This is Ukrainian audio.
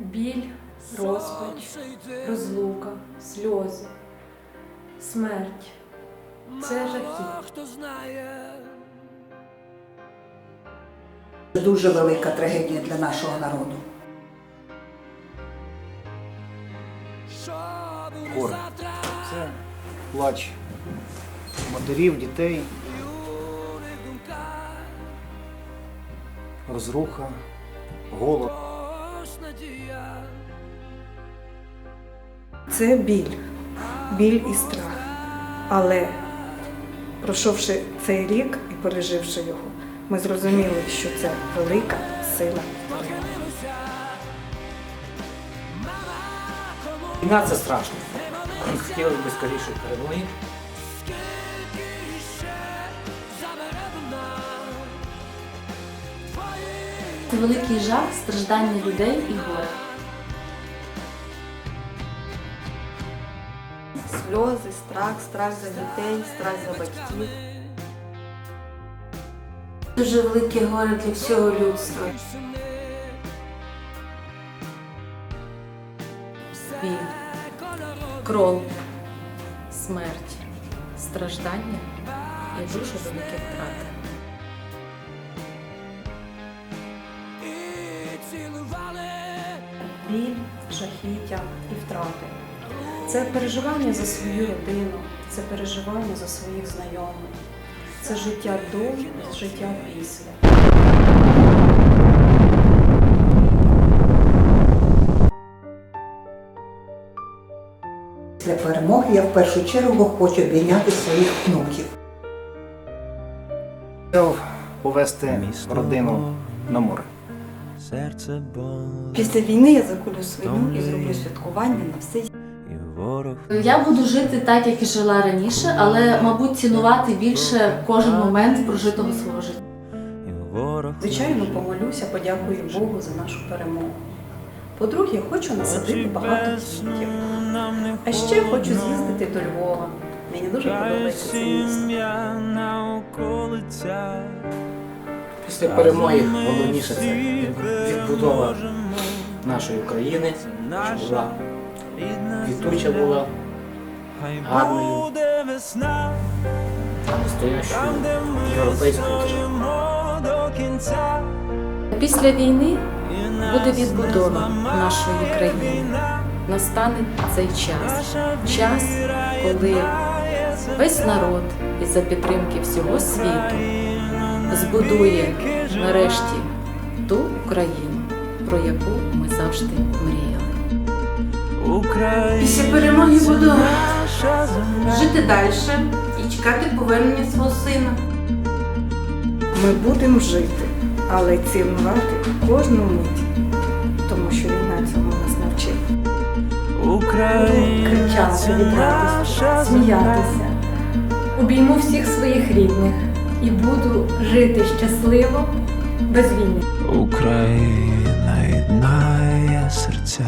біль, розпач, розлука, сльози, смерть. Це жахіття. Дуже велика трагедія для нашого народу. горе. Це плач матерів, дітей, розруха, голод. Це біль, біль і страх. Але пройшовши цей рік і переживши його, ми зрозуміли, що це велика сила. Війна це страшно. Хотілося б скоріше перемоги. Це великий жах, страждання людей і горе. Сльози, страх, страх за дітей, страх за батьків. Дуже велике горе для всього людства. Біль, кров, смерть, страждання і дуже великі втрати. Жахіття і втрати. Це переживання за свою родину, це переживання за своїх знайомих. Це життя до і життя після. Після перемоги я в першу чергу хочу обійняти своїх внуків. Хотів повезти родину на море. Серце болить, Після війни я закулю свиню і зроблю святкування на ворог Я буду жити так, як і жила раніше, але, мабуть, цінувати більше кожен момент прожитого свого життя. і ворог Звичайно, помолюся, подякую Богу за нашу перемогу. По-друге, хочу насадити багато квітів. А ще хочу з'їздити до Львова. Мені дуже подобається це місто. Після перемоги головніше це відбудова нашої України, щоб була квітуча була, гарною, весна, настоящою європейською. Після війни буде відбудова нашої країни. Настане цей час. Час, коли. Весь народ із-за підтримки всього світу збудує нарешті ту Україну, про яку ми завжди мріяли. Після перемоги буду жити далі і чекати повернення свого сина. Ми будемо жити, але цінувати кожну мить, тому що війна цьому нас навчить. Україна, кричати земля. сміятися. Обійму всіх своїх рідних і буду жити щасливо без війни. Україна єднає серця.